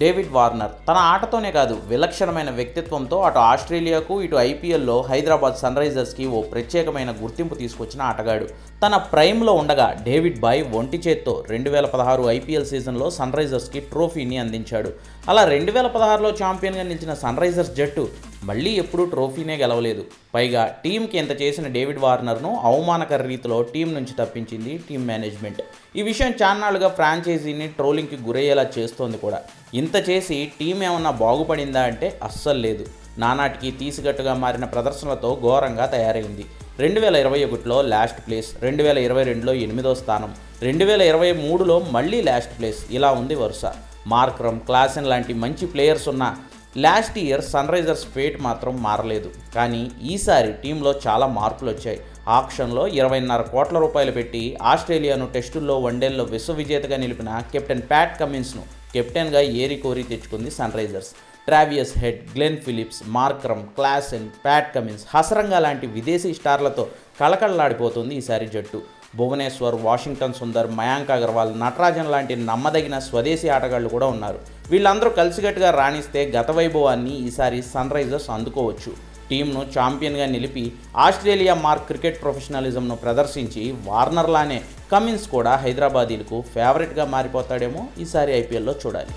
David Warner. తన ఆటతోనే కాదు విలక్షణమైన వ్యక్తిత్వంతో అటు ఆస్ట్రేలియాకు ఇటు ఐపీఎల్లో హైదరాబాద్ సన్ రైజర్స్కి ఓ ప్రత్యేకమైన గుర్తింపు తీసుకొచ్చిన ఆటగాడు. తన ప్రైమ్లో ఉండగా డేవిడ్ బాయ్ ఒంటి చేత్తో రెండు వేల పదహారు ఐపీఎల్ సీజన్లో సన్ రైజర్స్కి ట్రోఫీని అందించాడు. అలా రెండు వేల పదహారులో ఛాంపియన్గా నిలిచిన సన్ రైజర్స్ జట్టు మళ్ళీ ఎప్పుడూ ట్రోఫీనే గెలవలేదు. పైగా టీంకి ఎంత చేసిన డేవిడ్ వార్నర్ను అవమానకర రీతిలో టీం నుంచి తప్పించింది టీం మేనేజ్మెంట్. ఈ విషయం చాన్నాళ్ళుగా ఫ్రాంచైజీని ట్రోలింగ్కి గురయ్యేలా చేస్తోంది కూడా. ఇంత చేసి టీం ఏమన్నా బాగుపడిందా అంటే అస్సలు లేదు. నానాటికి తీసిగట్టుగా మారిన ప్రదర్శనలతో ఘోరంగా తయారైంది. రెండు వేల ఇరవై ఒకటిలో లాస్ట్ ప్లేస్ రెండు వేల ఇరవై రెండులో ఎనిమిదో స్థానం రెండు వేల ఇరవై మూడులో మళ్ళీ లాస్ట్ ప్లేస్. ఇలా ఉంది వరుస. మార్క్రమ్ క్లాసెన్ లాంటి మంచి ప్లేయర్స్ ఉన్న last year sun Risers fate మాత్రం మారలేదు. కానీ ఈసారి టీంలో చాలా మార్పులు వచ్చాయి ఆక్షన్లో ఇరవైన్నర కోట్ల రూపాయలు పెట్టి ఆస్ట్రేలియాను టెస్టుల్లో వన్డేల్లో విశ్వవిజేతగా నిలిపిన కెప్టెన్ ప్యాట్ కమిన్స్ను కెప్టెన్గా ఏరి కోరి తెచ్చుకుంది Sunrisers Travis Head Glenn Phillips Markram Klaasen Pat Cummins Hasaranga లాంటి విదేశీ స్టార్లతో కళకళలాడిపోతుంది ఈసారి జట్టు. భువనేశ్వర్ వాషింగ్టన్ సుందర్ మయాంక్ అగర్వాల్ నటరాజన్ లాంటి నమ్మదగిన స్వదేశీ ఆటగాళ్ళు కూడా ఉన్నారు వీళ్ళందరూ కలిసికట్టుగా రాణిస్తే గత వైభవాన్ని ఈసారి సన్ రైజర్స్ అందుకోవచ్చు టీంను ఛాంపియన్గా నిలిపి ఆస్ట్రేలియా మార్క్ క్రికెట్ ప్రొఫెషనలిజంను ప్రదర్శించి వార్నర్లానే కమిన్స్ కూడా హైదరాబాదీలకు ఫేవరెట్గా మారిపోతాడేమో ఈసారి ఐపీఎల్లో చూడాలి